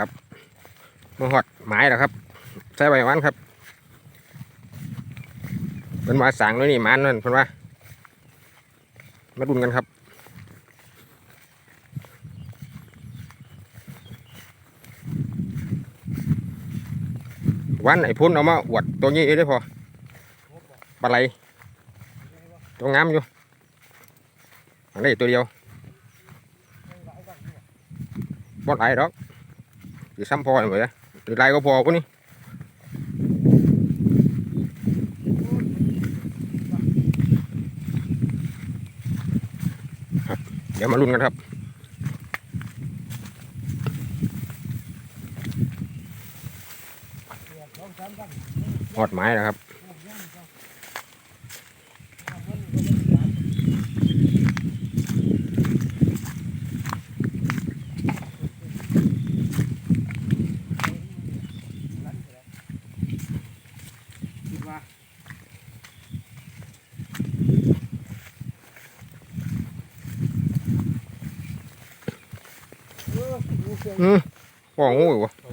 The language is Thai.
ครับมาหอดไม้แล้วครับ ใส่ใบวานครับเป็นมาสังด้วยนี่มันนั่นเพิ่นว่ามาดุนกันครับวันไอ้พุ่นเอามาอวดตัวนี้ได้พอปลาไหลตัวงามอยู่อันนี้ตัวเดียวบอดไหลดอก อยู่ซ้ำพอเหมือนกันหรือไรก็พอพวกนี้เดี๋ยวมาลุ้นกันครับหอดไม้นะครับ คิดว่าเอองูเสืออืมป่องงูอยู่วะเขา